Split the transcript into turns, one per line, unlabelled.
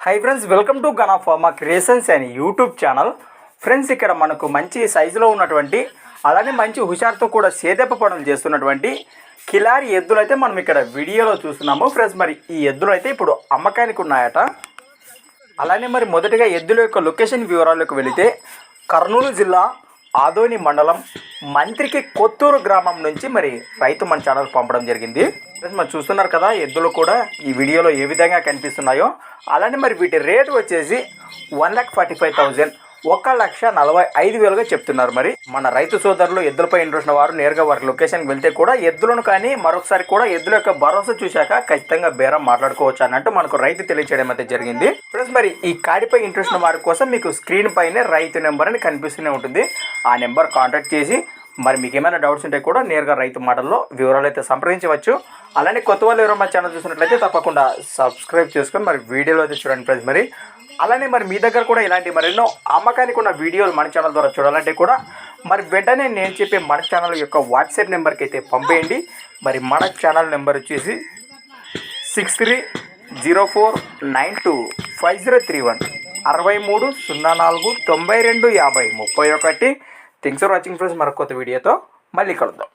Hi friends welcome to Gana pharma creations and YouTube channel friends ఇక్కడ మనకు మంచి సైజులో ఉన్నటువంటి అలానే మంచి హుషారుతో కూడా సేదెప్ప పనులు చేస్తున్నటువంటి కిలారి ఎద్దులు అయితే మనం ఇక్కడ వీడియోలో చూస్తున్నాము. ఫ్రెండ్స్ మరి ఈ ఎద్దులు అయితే ఇప్పుడు అమ్మకానికి ఉన్నాయట. అలానే మరి మొదటిగా ఎద్దుల యొక్క లొకేషన్ వివరాలకు వెళితే కర్నూలు జిల్లా ఆదోని మండలం మంత్రికి కొత్తూరు గ్రామం నుంచి మరి రైతు మన ఛానల్ పంపడం జరిగింది. మనం మరి చూస్తున్నారు కదా ఎద్దులు కూడా ఈ వీడియోలో ఏ విధంగా కనిపిస్తున్నాయో. అలానే మరి వీటి రేటు వచ్చేసి one lakh forty five thousand ఒక లక్ష నలభై ఐదు వేలుగా చెప్తున్నారు మరి. మన రైతు సోదరులు ఎద్దులపై ఇంట్రెస్ట్ వారు నేరుగా వారి లొకేషన్కి వెళ్తే కూడా ఎద్దులను కానీ మరొకసారి కూడా ఎద్దుల యొక్క భరోసా చూశాక ఖచ్చితంగా బేరం మాట్లాడుకోవచ్చు అన్నట్టు మనకు రైతు తెలియచేయడం అయితే జరిగింది. ఫ్రెండ్స్ మరి ఈ కాడిపై ఇంట్రెస్ట్ వారి కోసం మీకు స్క్రీన్ పైనే రైతు నెంబర్ అని కనిపిస్తూనే ఉంటుంది. ఆ నెంబర్ కాంటాక్ట్ చేసి మరి మీకు ఏమైనా డౌట్స్ ఉంటే కూడా నేరుగా రైతు మాటల్లో వివరాలు అయితే సంప్రదించవచ్చు. అలానే కొత్త వాళ్ళు ఎవరైనా మా ఛానల్ చూసినట్లయితే తప్పకుండా సబ్స్క్రైబ్ చేసుకొని మరి వీడియోలో అయితే చూడండి ఫ్రెండ్స్ మరి. అలానే మరి మీ దగ్గర కూడా ఇలాంటి మరెన్నో అమ్మకానికి ఉన్న వీడియోలు మన ఛానల్ ద్వారా చూడాలంటే కూడా మరి వెంటనే నేను చెప్పే మన ఛానల్ యొక్క వాట్సాప్ నెంబర్కి అయితే పంపేయండి. మరి మన ఛానల్ నెంబర్ వచ్చేసి six three zero four nine two five zero three one అరవై మూడు సున్నా నాలుగు తొంభై రెండు యాభై ముప్పై ఒకటి. థింగ్స్ ఫర్ వాచింగ్ ఫ్రెండ్స్ మరొక కొత్త వీడియోతో మళ్ళీ కలుద్దాం.